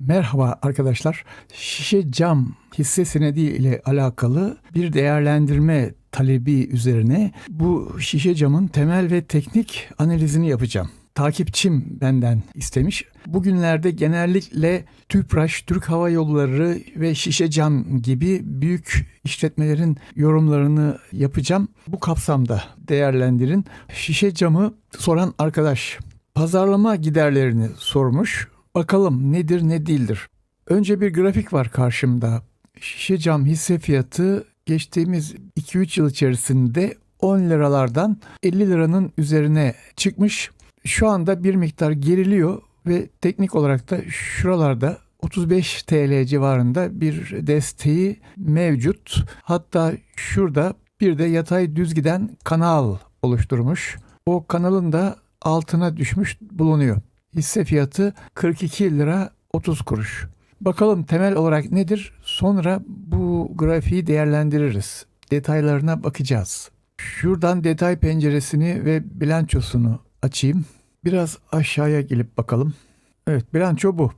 Merhaba arkadaşlar. Şişe cam hisse senedi ile alakalı bir değerlendirme talebi üzerine bu şişe camın temel ve teknik analizini yapacağım. Takipçim benden istemiş. Bugünlerde genellikle TÜPRAŞ, Türk Hava Yolları ve Şişe Cam gibi büyük işletmelerin yorumlarını yapacağım. Bu kapsamda değerlendirin. Şişe camı soran arkadaş pazarlama giderlerini sormuş. Bakalım nedir ne değildir. Önce bir grafik var karşımda. Şişe cam hisse fiyatı geçtiğimiz 2-3 yıl içerisinde 10 liralardan 50 liranın üzerine çıkmış. Şu anda bir miktar geriliyor ve teknik olarak da şuralarda 35 TL civarında bir desteği mevcut. Hatta şurada bir de yatay düz giden kanal oluşturmuş. O kanalın da altına düşmüş bulunuyor. Hisse fiyatı 42 lira 30 kuruş. Bakalım temel olarak nedir? Sonra bu grafiği değerlendiririz. Detaylarına bakacağız. Şuradan detay penceresini ve bilançosunu açayım. Biraz aşağıya gelip bakalım. Evet bilanço bu.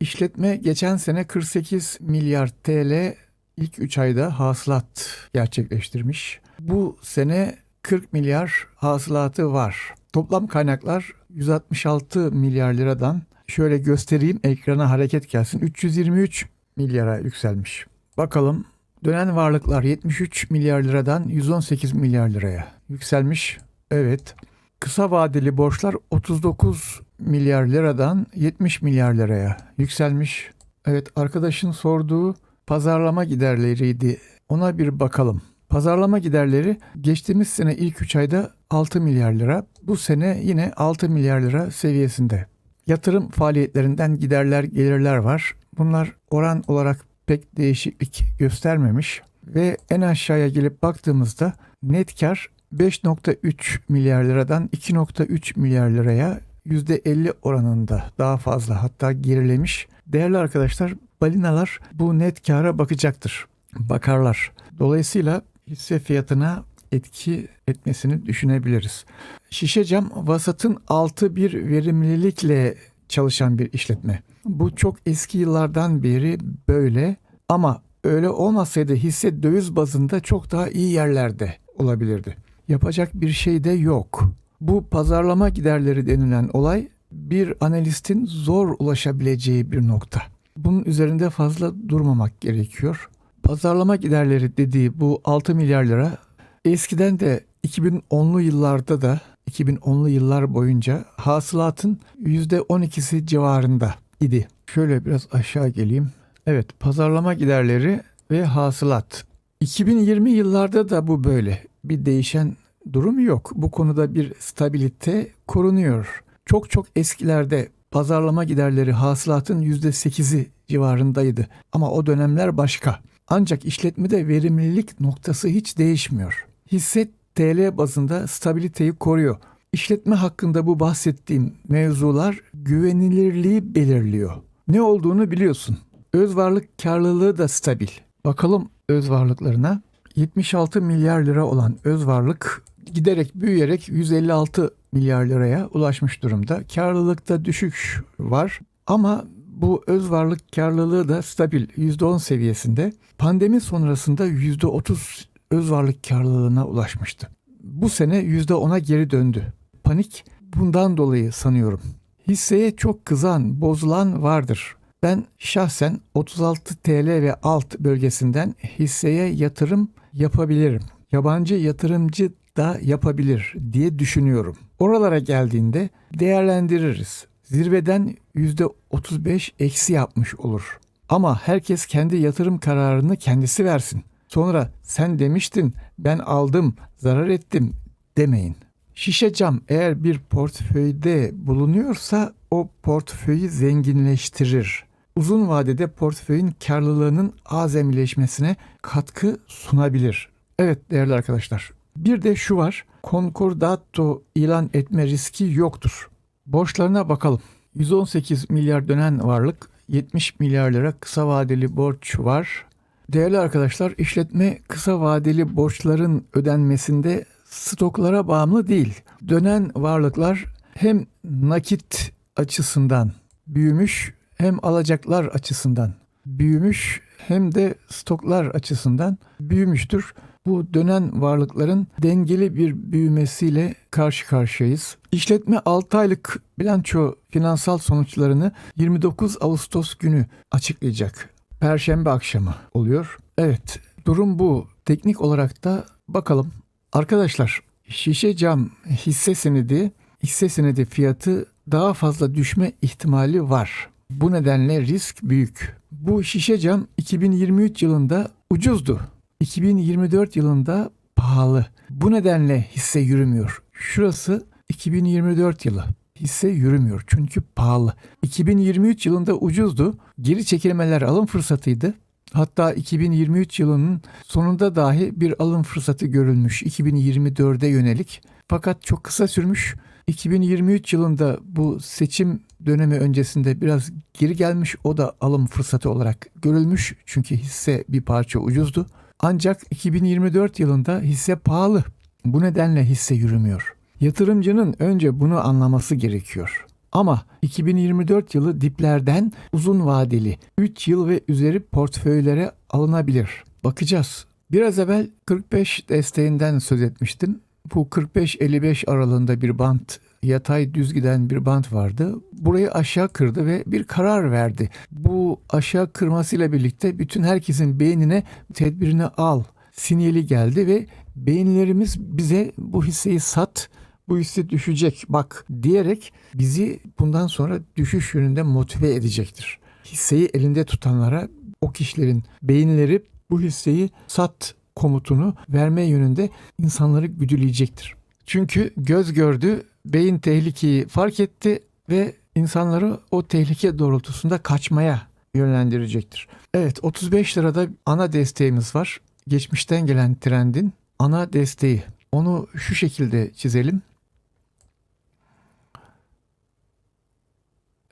İşletme geçen sene 48 milyar TL ilk 3 ayda hasılat gerçekleştirmiş. Bu sene 40 milyar hasılatı var. Toplam kaynaklar 166 milyar liradan şöyle göstereyim ekrana hareket gelsin 323 milyara yükselmiş. Bakalım dönen varlıklar 73 milyar liradan 118 milyar liraya yükselmiş. Evet. Kısa vadeli borçlar 39 milyar liradan 70 milyar liraya yükselmiş. Evet arkadaşın sorduğu pazarlama giderleriydi. Ona bir bakalım. Pazarlama giderleri geçtiğimiz sene ilk 3 ayda 6 milyar lira. Bu sene yine 6 milyar lira seviyesinde. Yatırım faaliyetlerinden giderler gelirler var. Bunlar oran olarak pek değişiklik göstermemiş. Ve en aşağıya gelip baktığımızda net kar 5.3 milyar liradan 2.3 milyar liraya %50 oranında daha fazla hatta gerilemiş. Değerli arkadaşlar balinalar bu net kara bakacaktır. Bakarlar. Dolayısıyla hisse fiyatına etki etmesini düşünebiliriz. Şişe cam vasatın altı bir verimlilikle çalışan bir işletme. Bu çok eski yıllardan beri böyle ama öyle olmasaydı hisse döviz bazında çok daha iyi yerlerde olabilirdi. Yapacak bir şey de yok. Bu pazarlama giderleri denilen olay bir analistin zor ulaşabileceği bir nokta. Bunun üzerinde fazla durmamak gerekiyor. Pazarlama giderleri dediği bu 6 milyar lira eskiden de 2010'lu yıllarda da 2010'lu yıllar boyunca hasılatın %12'si civarında idi. Şöyle biraz aşağı geleyim. Evet pazarlama giderleri ve hasılat. 2020 yıllarda da bu böyle. Bir değişen durum yok. Bu konuda bir stabilite korunuyor. Çok çok eskilerde pazarlama giderleri hasılatın %8'i civarındaydı. Ama o dönemler başka. Ancak işletmede verimlilik noktası hiç değişmiyor. Hisse TL bazında stabiliteyi koruyor. İşletme hakkında bu bahsettiğim mevzular güvenilirliği belirliyor. Ne olduğunu biliyorsun. Öz varlık karlılığı da stabil. Bakalım öz varlıklarına. 76 milyar lira olan öz varlık giderek büyüyerek 156 milyar liraya ulaşmış durumda. Karlılıkta düşüş var ama bu öz varlık karlılığı da stabil %10 seviyesinde. Pandemi sonrasında %30 öz varlık karlılığına ulaşmıştı. Bu sene %10'a geri döndü. Panik bundan dolayı sanıyorum. Hisseye çok kızan, bozulan vardır. Ben şahsen 36 TL ve alt bölgesinden hisseye yatırım yapabilirim. Yabancı yatırımcı da yapabilir diye düşünüyorum. Oralara geldiğinde değerlendiririz. Zirveden %35 eksi yapmış olur. Ama herkes kendi yatırım kararını kendisi versin. Sonra sen demiştin ben aldım zarar ettim demeyin. Şişe cam eğer bir portföyde bulunuyorsa o portföyü zenginleştirir. Uzun vadede portföyün karlılığının azamileşmesine katkı sunabilir. Evet değerli arkadaşlar. Bir de şu var. Concordato ilan etme riski yoktur. Borçlarına bakalım. 118 milyar dönen varlık, 70 milyar lira kısa vadeli borç var. Değerli arkadaşlar, işletme kısa vadeli borçların ödenmesinde stoklara bağımlı değil. Dönen varlıklar hem nakit açısından büyümüş hem alacaklar açısından büyümüş hem de stoklar açısından büyümüştür. Bu dönen varlıkların dengeli bir büyümesiyle karşı karşıyayız. İşletme 6 aylık bilanço finansal sonuçlarını 29 Ağustos günü açıklayacak. Perşembe akşamı oluyor. Evet, durum bu. Teknik olarak da bakalım. Arkadaşlar, şişe cam hisse senedi, hisse senedi fiyatı daha fazla düşme ihtimali var. Bu nedenle risk büyük. Bu şişe cam 2023 yılında ucuzdu. 2024 yılında pahalı. Bu nedenle hisse yürümüyor. Şurası 2024 yılı. Hisse yürümüyor çünkü pahalı. 2023 yılında ucuzdu. Geri çekilmeler alım fırsatıydı. Hatta 2023 yılının sonunda dahi bir alım fırsatı görülmüş 2024'e yönelik. Fakat çok kısa sürmüş. 2023 yılında bu seçim dönemi öncesinde biraz geri gelmiş. O da alım fırsatı olarak görülmüş. Çünkü hisse bir parça ucuzdu. Ancak 2024 yılında hisse pahalı. Bu nedenle hisse yürümüyor. Yatırımcının önce bunu anlaması gerekiyor. Ama 2024 yılı diplerden uzun vadeli 3 yıl ve üzeri portföylere alınabilir. Bakacağız. Biraz evvel 45 desteğinden söz etmiştim. Bu 45-55 aralığında bir bant, yatay düz giden bir bant vardı. Burayı aşağı kırdı ve bir karar verdi. Bu aşağı kırmasıyla birlikte bütün herkesin beynine tedbirini al sinyali geldi ve beyinlerimiz bize bu hisseyi sat, bu hisse düşecek bak diyerek bizi bundan sonra düşüş yönünde motive edecektir. Hisseyi elinde tutanlara o kişilerin beyinleri bu hisseyi sat komutunu verme yönünde insanları güdüleyecektir. Çünkü göz gördü, beyin tehlikeyi fark etti ve insanları o tehlike doğrultusunda kaçmaya yönlendirecektir. Evet 35 lirada ana desteğimiz var. Geçmişten gelen trendin ana desteği. Onu şu şekilde çizelim.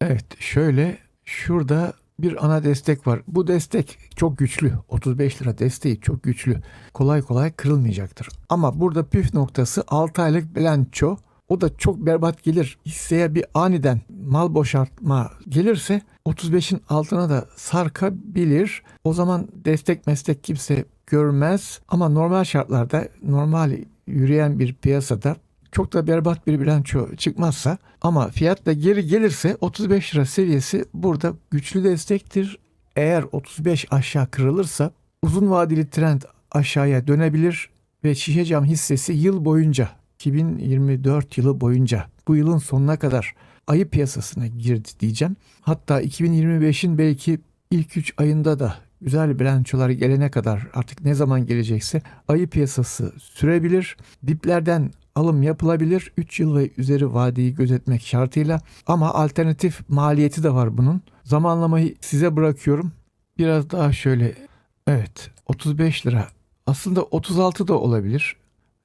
Evet şöyle şurada bir ana destek var. Bu destek çok güçlü. 35 lira desteği çok güçlü. Kolay kolay kırılmayacaktır. Ama burada püf noktası 6 aylık bilanço. O da çok berbat gelir. Hisseye bir aniden mal boşaltma gelirse 35'in altına da sarkabilir. O zaman destek meslek kimse görmez. Ama normal şartlarda normal yürüyen bir piyasada çok da berbat bir bilanço çıkmazsa ama fiyat da geri gelirse 35 lira seviyesi burada güçlü destektir. Eğer 35 aşağı kırılırsa uzun vadeli trend aşağıya dönebilir ve şişe cam hissesi yıl boyunca 2024 yılı boyunca bu yılın sonuna kadar ayı piyasasına girdi diyeceğim. Hatta 2025'in belki ilk 3 ayında da güzel bilançolar gelene kadar artık ne zaman gelecekse ayı piyasası sürebilir. Diplerden alım yapılabilir 3 yıl ve üzeri vadeyi gözetmek şartıyla ama alternatif maliyeti de var bunun. Zamanlamayı size bırakıyorum. Biraz daha şöyle evet 35 lira aslında 36 da olabilir.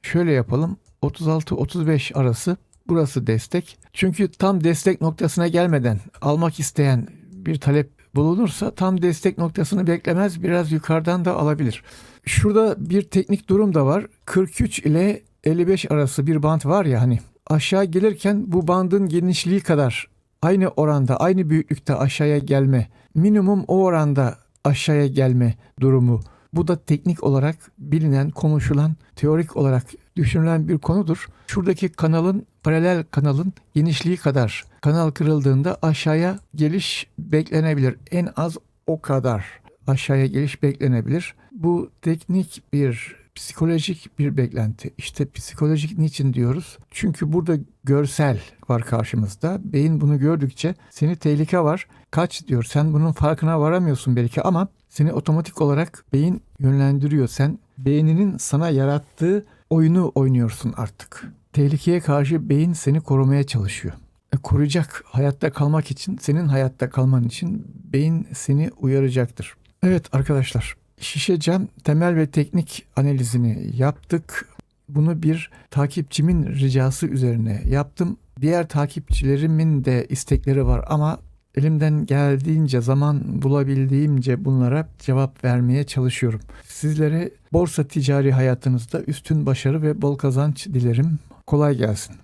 Şöyle yapalım 36-35 arası burası destek. Çünkü tam destek noktasına gelmeden almak isteyen bir talep bulunursa tam destek noktasını beklemez biraz yukarıdan da alabilir. Şurada bir teknik durum da var. 43 ile 55 arası bir band var ya hani aşağı gelirken bu bandın genişliği kadar aynı oranda aynı büyüklükte aşağıya gelme minimum o oranda aşağıya gelme durumu bu da teknik olarak bilinen, konuşulan, teorik olarak düşünülen bir konudur. Şuradaki kanalın, paralel kanalın genişliği kadar kanal kırıldığında aşağıya geliş beklenebilir. En az o kadar aşağıya geliş beklenebilir. Bu teknik bir psikolojik bir beklenti. İşte psikolojik niçin diyoruz? Çünkü burada görsel var karşımızda. Beyin bunu gördükçe seni tehlike var. Kaç diyor. Sen bunun farkına varamıyorsun belki ama seni otomatik olarak beyin yönlendiriyor. Sen beyninin sana yarattığı oyunu oynuyorsun artık. Tehlikeye karşı beyin seni korumaya çalışıyor. E, koruyacak hayatta kalmak için, senin hayatta kalman için beyin seni uyaracaktır. Evet arkadaşlar, şişe cam temel ve teknik analizini yaptık. Bunu bir takipçimin ricası üzerine yaptım. Diğer takipçilerimin de istekleri var ama elimden geldiğince zaman bulabildiğimce bunlara cevap vermeye çalışıyorum. Sizlere borsa ticari hayatınızda üstün başarı ve bol kazanç dilerim. Kolay gelsin.